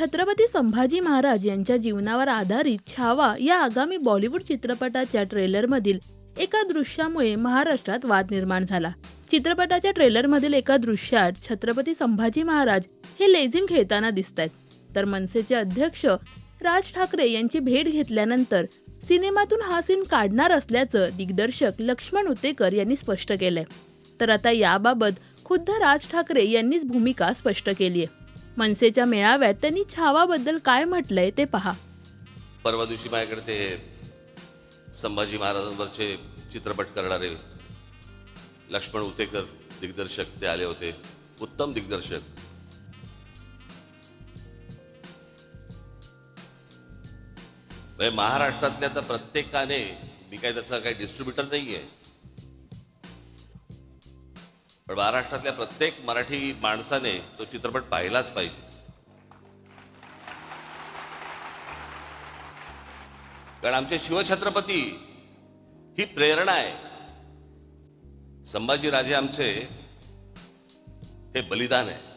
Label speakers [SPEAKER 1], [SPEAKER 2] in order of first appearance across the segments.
[SPEAKER 1] छत्रपती संभाजी महाराज यांच्या जीवनावर आधारित छावा या आगामी बॉलिवूड चित्रपटाच्या ट्रेलरमधील एका दृश्यामुळे महाराष्ट्रात वाद निर्माण झाला. चित्रपटाच्या ट्रेलरमधील एका दृश्यात छत्रपती संभाजी महाराज हे लेझिम खेळताना दिसत आहेत तर मनसेचे अध्यक्ष राज ठाकरे यांची भेट घेतल्यानंतर सिनेमातून हा सीन काढणार असल्याचं दिग्दर्शक लक्ष्मण उतेकर यांनी स्पष्ट केलंय. तर आता याबाबत खुद्द राज ठाकरे यांनीच भूमिका स्पष्ट केली आहे मनसेच्या मेळाव्यात त्यांनी छावाबद्दल काय म्हटलंय ते पहा.
[SPEAKER 2] परवा दिवशी माझ्याकडे ते संभाजी महाराजांवरचे चित्रपट करणारे लक्ष्मण उतेकर दिग्दर्शक ते आले होते. उत्तम दिग्दर्शक. म्हणजे महाराष्ट्रातल्या तर प्रत्येकाने मी काय त्याचा काही डिस्ट्रीब्युटर नाहीये. पण महाराष्ट्रातल्या प्रत्येक मराठी माणसाने तो चित्रपट पाहिलाच पाहिजे. कारण आमचे शिवछत्रपती ही प्रेरणा आहे. संभाजीराजे आमचे हे बलिदान आहे.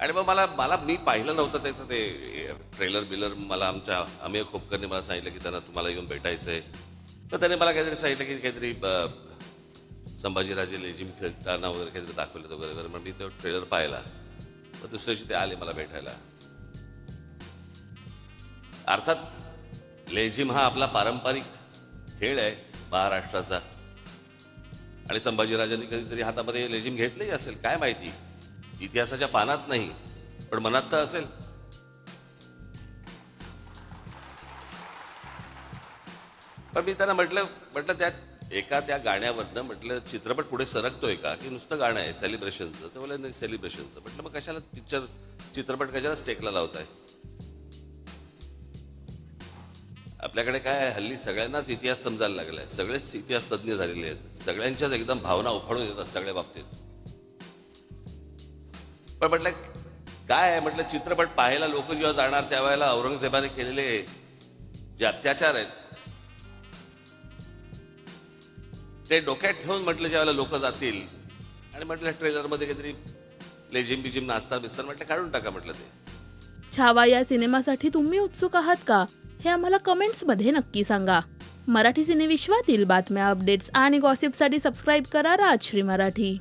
[SPEAKER 2] आणि मग मला मला मी पाहिलं नव्हतं त्याचं ते ट्रेलर बिलर मला आमच्या अमेय खोपकरने मला सांगितलं की त्यांना तुम्हाला येऊन भेटायचं आहे तर त्याने मला काहीतरी सांगितलं की काहीतरी संभाजीराजे लेजिम खेळताना वगैरे काहीतरी दाखवलं होतं वगैरे वगैरे मग मी तो ट्रेलर पाहिला. तर दुसऱ्या दिवशी ते आले मला भेटायला. अर्थात लेझिम हा आपला पारंपरिक खेळ आहे महाराष्ट्राचा. आणि संभाजीराजांनी कधीतरी हातामध्ये लेझिम घेतलंही असेल काय माहिती? इतिहासाच्या पानात नाही पण मनात तर असेल. पण मी त्यांना म्हटलं म्हटलं त्या एका त्या गाण्यावरनं म्हटलं चित्रपट पुढे सरकतोय का? की नुसतं गाणं आहे सेलिब्रेशनचं तर बोला नाही सेलिब्रेशनचं म्हटलं मग कशाला पिक्चर चित्रपट कशाला स्टेकला लावताय? आपल्याकडे काय आहे, हल्ली सगळ्यांनाच इतिहास समजायला लागलाय. सगळेच इतिहास तज्ज्ञ झालेले आहेत. सगळ्यांच्याच एकदम भावना उफाळून येतात सगळ्या बाबतीत. पण म्हटलं काय आहे? म्हटलं चित्रपट पाहायला लोक जेव्हा जाणार त्यावेळेला औरंगजेबाने केलेले जे अत्याचार आहेत ते डोक्यात ठेवून म्हटलं ज्यावेळेला लोक जातील आणि म्हटलं ट्रेलरमध्ये काहीतरी लेझिम बिजिम नाचता बिस्तर म्हटलं काढून टाका म्हटलं ते.
[SPEAKER 1] छावा या सिनेमासाठी तुम्ही उत्सुक आहात का? हे आम्हाला कमेंट्समध्ये नक्की सांगा. मराठी सिनेविश्वातील बातम्या अपडेट्स आणि गॉसिपसाठी सबस्क्राईब करा राजश्री मराठी.